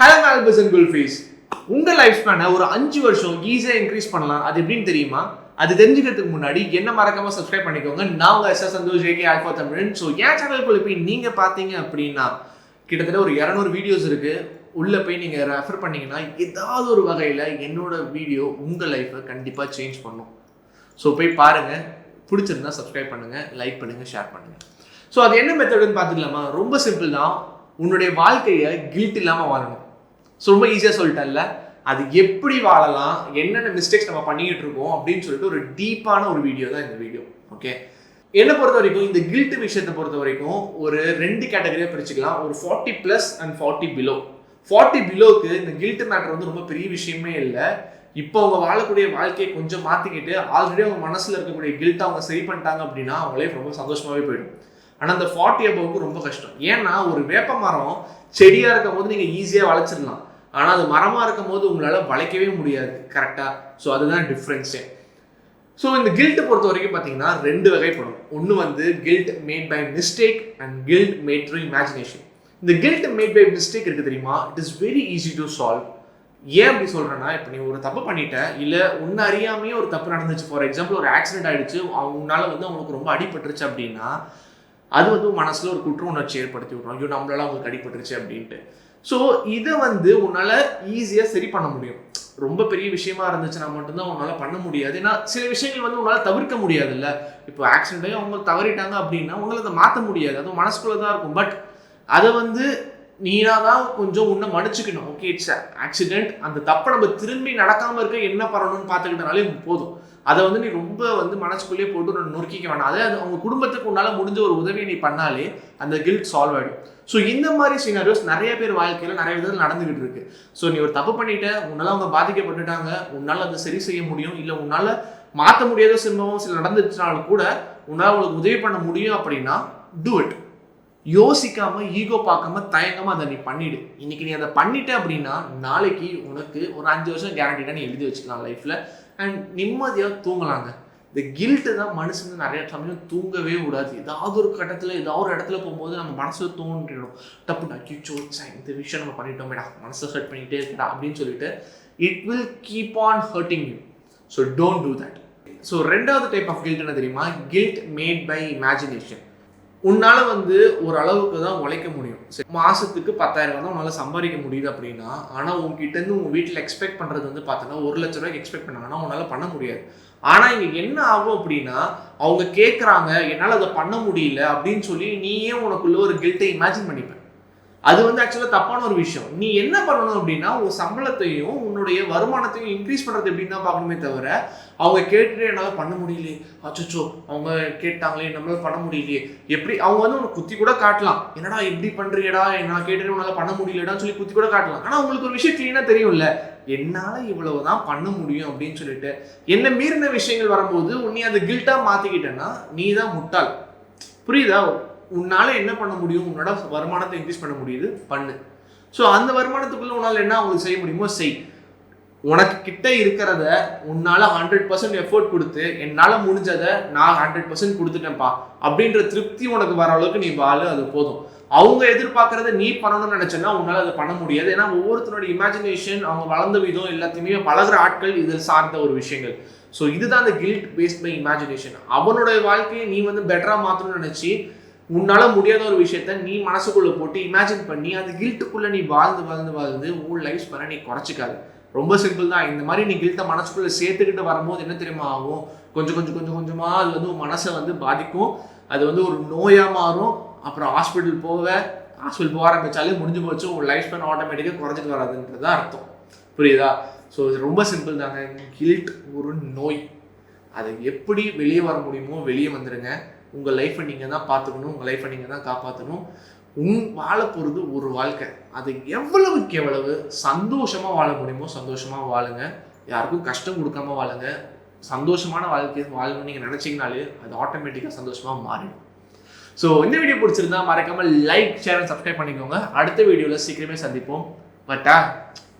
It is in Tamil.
ஹலோ மேல்பஸ் அண்ட் குல்ஃபீஸ் உங்கள் லைஃப் ஸ்பேனை ஒரு அஞ்சு வருஷம் ஈஸியாக இன்க்ரீஸ் பண்ணலாம். அது எப்படின்னு தெரியுமா? அது தெரிஞ்சுக்கிறதுக்கு முன்னாடி என்ன மறக்காம சப்ஸ்கிரைப் பண்ணிக்கோங்க. நான் உங்கள் SS Santhosh AK alpha Tamizhan. So என் சேனலுக்குள்ள போய் நீங்கள் பார்த்தீங்க அப்படின்னா கிட்டத்தட்ட ஒரு இரநூறு வீடியோஸ் இருக்குது உள்ளே போய் நீங்கள் ரெஃபர் பண்ணிங்கன்னா ஏதாவது ஒரு வகையில் என்னோட வீடியோ உங்கள் லைஃப்பை கண்டிப்பாக சேஞ்ச் பண்ணும். ஸோ போய் பாருங்கள் பிடிச்சிருந்தா சப்ஸ்கிரைப் பண்ணுங்கள் லைக் பண்ணுங்கள் ஷேர் பண்ணுங்கள் ஸோ அது என்ன மெத்தடுன்னு பார்த்துக்கலாமா? ரொம்ப சிம்பிள் தான். உன்னுடைய வாழ்க்கையை கில்ட் இல்லாமல் வாழணும். ஸோ ரொம்ப ஈஸியாக சொல்லிட்டேன்ல. அது எப்படி வாழலாம் என்னென்ன மிஸ்டேக்ஸ் நம்ம பண்ணிக்கிட்டு இருக்கோம் அப்படின்னு சொல்லிட்டு ஒரு டீப்பான ஒரு வீடியோ தான் இந்த வீடியோ ஓகே என்னை பொறுத்த வரைக்கும் இந்த கில்ட் விஷயத்தை பொறுத்த வரைக்கும் ஒரு ரெண்டு கேட்டகரியாக பிரிச்சுக்கலாம். ஒரு forty plus and forty below forty பிலோக்கு இந்த கில்ட் மேட்டர் வந்து ரொம்ப பெரிய விஷயமே இல்லை. இப்போ அவங்க வாழக்கூடிய வாழ்க்கையை கொஞ்சம் மாற்றிக்கிட்டு ஆல்ரெடி அவங்க மனசில் இருக்கக்கூடிய கில்ட் அவங்க சரி பண்ணிட்டாங்க அப்படின்னா அவங்களே ரொம்ப சந்தோஷமாகவே போயிடும். ஆனால் அந்த ஃபார்ட்டி அபவுக்கு ரொம்ப கஷ்டம். ஏன்னா ஒரு வேப்ப மரம் செடியாக இருக்கும் போது நீங்கள் ஈஸியாக வளைச்சிடலாம் ஆனால் அது மரமாக இருக்கும் போது உங்களால் வளைக்கவே முடியாது கரெக்டாக ஸோ அதுதான் டிஃப்ரென்ஸே ஸோ இந்த கில்ட்டை பொறுத்த வரைக்கும் பார்த்தீங்கன்னா ரெண்டு வகைப்படும் ஒன்று வந்து guilt made by mistake and guilt made through imagination இந்த கில்ட் மேட் பை மிஸ்டேக் இருக்குது தெரியுமா? It is very easy to solve ஏன் அப்படி சொல்கிறேன்னா இப்போ நீ ஒரு தப்பு பண்ணிட்ட இல்லை ஒன்று அறியாமையே ஒரு தப்பு நடந்துச்சு. ஃபார் எக்ஸாம்பிள் ஒரு ஆக்சிடென்ட் ஆகிடுச்சு அவங்களால வந்து அவங்களுக்கு ரொம்ப அடிபட்டுருச்சு அப்படின்னா அது வந்து மனசில் ஒரு குற்ற உணர்ச்சி ஏற்படுத்தி விட்றோம் ஐயோ நம்மளால அவங்களுக்கு அடிபட்டுருச்சு அப்படின்ட்டு. ஸோ இதை வந்து உன்னால் ஈஸியாக சரி பண்ண முடியும். ரொம்ப பெரிய விஷயமா இருந்துச்சுன்னா மட்டும்தான் உன்னால் பண்ண முடியாது. ஏன்னா சில விஷயங்கள் வந்து உன்னால் தவிர்க்க முடியாதுல்ல. இப்போ ஆக்சிடென்ட் அவங்க தவறிட்டாங்க அப்படின்னா உங்களை அதை மாற்ற முடியாது. அதுவும் மனசுக்குள்ளே தான் இருக்கும். பட் அதை வந்து நீனா தான் கொஞ்சம் உன்னை மன்னிச்சுக்கணும். ஓகே இட்ஸ் ஆக்சிடென்ட் அந்த தப்பை நம்ம திரும்பி நடக்காமல் இருக்க என்ன பண்ணணும்னு பார்த்துக்கிட்டனாலே போதும். அதை வந்து நீ ரொம்ப வந்து மனசுக்குள்ளேயே போட்டு நான் நொறுக்கிக்க வேணாம். அதே அது அவங்க குடும்பத்துக்கு உன்னால் முடிஞ்ச ஒரு உதவியை நீ பண்ணாலே அந்த கில்ட் சால்வ் ஆகிடும் ஸோ இந்த மாதிரி சினாரியோஸ் நிறைய பேர் வாழ்க்கையில் நிறைய விதத்தில் நடந்துகிட்டு இருக்கு. ஸோ நீ ஒரு தப்பு பண்ணிட்ட உன்னால் அவங்க பாதிக்கப்பட்டுட்டாங்க உன்னால் அதை சரி செய்ய முடியும் இல்லை உன்னால் மாற்ற முடியாத சம்பவம் சில நடந்துச்சுனாலும் கூட உன்னால் அவங்களுக்கு உதவி பண்ண முடியும் அப்படின்னா டூ இட் யோசிக்காம ஈகோ பார்க்காம தயங்காம அதை நீ பண்ணிடு. இன்னைக்கு நீ அதை பண்ணிட்ட அப்படின்னா நாளைக்கு உனக்கு ஒரு அஞ்சு வருஷம் கேரண்டிடா நீ எழுதி வச்சுக்கலாம் லைஃப்ல அண்ட் நிம்மதியாக தூங்கலாங்க. இந்த கில்ட்டு தான் மனுஷன் நிறைய சமயம் தூங்கவே விடாது ஏதாவது ஒரு கட்டத்தில் ஏதாவது ஒரு இடத்துல போகும்போது நம்ம மனசுல தோன்றிடும். டப்பு அக்கிச்சோ இந்த விஷயம் நம்ம பண்ணிட்டோமேடா மனசை ஹர்ட் பண்ணிக்கிட்டே இருக்கடா அப்படின்னு சொல்லிட்டு it will keep on hurting you so don't do that so ரெண்டாவது டைப் ஆஃப் கில்ட் என்ன தெரியுமா? கில்ட் மேட் பை இமேஜினேஷன் உன்னால் வந்து ஒரு அளவுக்கு தான் உழைக்க முடியும். சரி, மாதத்துக்கு பத்தாயிரம் ரூபாய் தான் உன்னால் சம்பாதிக்க முடியுது அப்படின்னா ஆனால் உங்ககிட்டருந்து உங்கள் வீட்டில் எக்ஸ்பெக்ட் பண்ணுறது வந்து பார்த்தோன்னா ஒரு லட்ச ரூபாய்க்கு எக்ஸ்பெக்ட் பண்ணாங்கன்னா உன்னால் பண்ண முடியாது. ஆனால் இங்கே என்ன ஆகும் அப்படின்னா அவங்க கேட்குறாங்க என்னால் அதை பண்ண முடியல அப்படின்னு சொல்லி நீயே உனக்குள்ள ஒரு கில்ட்டை இமேஜின் பண்ணிப்பேன் அது வந்து ஆக்சுவலாக தப்பான ஒரு விஷயம். நீ என்ன பண்ணணும் அப்படின்னா உன் சம்பளத்தையும் உன்னுடைய வருமானத்தையும் இன்க்ரீஸ் பண்ணுறது எப்படின்னு தான் பார்க்கணுமே தவிர அவங்க கேட்டுட்டு என்னால் பண்ண முடியலையே. அச்சோ அவங்க கேட்டாங்களே நம்மளால பண்ண முடியலையே. எப்படி அவங்க வந்து உனக்கு குத்தி கூட காட்டலாம். என்னடா எப்படி பண்ணுறியடா நான் கேட்டுட்டு உன்னால பண்ண முடியலடான்னு சொல்லி குத்தி கூட காட்டலாம். ஆனால் உங்களுக்கு ஒரு விஷயம் க்ளீனாக தெரியும்ல. என்னால் இவ்வளவு தான் பண்ண முடியும் அப்படின்னு சொல்லிட்டு என்ன மீறின விஷயங்கள் வரும்போது உன்னை அந்த கில்ட்டாக மாற்றிக்கிட்டேன்னா நீ தான் முட்டாள். புரியுதா? உன்னால் என்ன பண்ண முடியும்? உன்னோட வருமானத்தை இன்க்ரீஸ் பண்ண முடியுது. பண்ணு. ஸோ அந்த வருமானத்துக்குள்ள உன்னால் என்ன அவங்களுக்கு செய்ய முடியுமோ செய். உனக்கு கிட்ட இருக்கிறத உன்னால் ஹண்ட்ரட் பர்சன்ட் எஃபோர்ட் கொடுத்து என்னால் முடிஞ்சதை நான் ஹண்ட்ரட் பர்சன்ட் கொடுத்துட்டேன்ப்பா. அப்படின்ற திருப்தி உனக்கு வர அளவுக்கு நீ வாழு அது போதும். அவங்க எதிர்பார்க்கறத நீ பண்ணணும்னு நினச்சேன்னா உன்னால் அதை பண்ண முடியாது. ஏன்னா ஒவ்வொருத்தனோட இமேஜினேஷன் அவங்க வளர்ந்த விதம் எல்லாத்தையுமே பழகிற ஆட்கள் இதில் சார்ந்த ஒரு விஷயங்கள். ஸோ இதுதான் அந்த கில்ட் பேஸ்ட் பை இமேஜினேஷன் அவனுடைய வாழ்க்கையை நீ வந்து பெட்டராக மாற்றணும்னு நினச்சி உன்னால் முடியாத ஒரு விஷயத்த நீ மனசுக்குள்ளே போட்டு இமேஜின் பண்ணி அந்த கில்ட்டுக்குள்ளே நீ வாழ்ந்து வாழ்ந்து வாழ்ந்து உன் லைஃப் பண்ண நீ குறைச்சிக்காது. ரொம்ப சிம்பிள் தான். இந்த மாதிரி நீ கில்ட்டை மனசுக்குள்ளே சேர்த்துக்கிட்டு வரும்போது என்ன தெரியுமா ஆகும்? கொஞ்சம் கொஞ்சம் கொஞ்சம் கொஞ்சமாக அது வந்து உன் மனசை வந்து பாதிக்கும். அது வந்து ஒரு நோயாக மாறும். அப்புறம் ஹாஸ்பிட்டல் போவ ஹாஸ்பிட்டல் போக ஆரம்பிச்சாலே முடிஞ்சு போச்சு. உன் லைஃப் ஸ்பேன் ஆட்டோமேட்டிக்காக குறைஞ்சிட்டு வராதுன்றது தான் அர்த்தம். புரியுதா? ஸோ இது ரொம்ப சிம்பிள் தாங்க. கில்ட் ஒரு நோய். அதை எப்படி வெளியே வர முடியுமோ வெளியே வந்துடுங்க உங்கள் லைஃப்பை நீங்கள் தான் பார்த்துக்கணும் உங்கள் லைஃப்பை நீங்கள் தான் காப்பாற்றணும் உன் வாழ போகிறது ஒரு வாழ்க்கை. அது எவ்வளவுக்கு எவ்வளவு சந்தோஷமாக வாழ முடியுமோ சந்தோஷமாக வாழுங்க. யாருக்கும் கஷ்டம் கொடுக்காம வாழுங்க. சந்தோஷமான வாழ்க்கை வாழணும்னு நீங்கள் நினச்சிங்கனாலே அது ஆட்டோமேட்டிக்காக சந்தோஷமாக மாறிடும். ஸோ இந்த வீடியோ பிடிச்சிருந்தா மறக்காமல் லைக் ஷேர் அண்ட் சப்ஸ்கிரைப் பண்ணிக்கோங்க. அடுத்த வீடியோவில் சீக்கிரமே சந்திப்போம். பட்டா!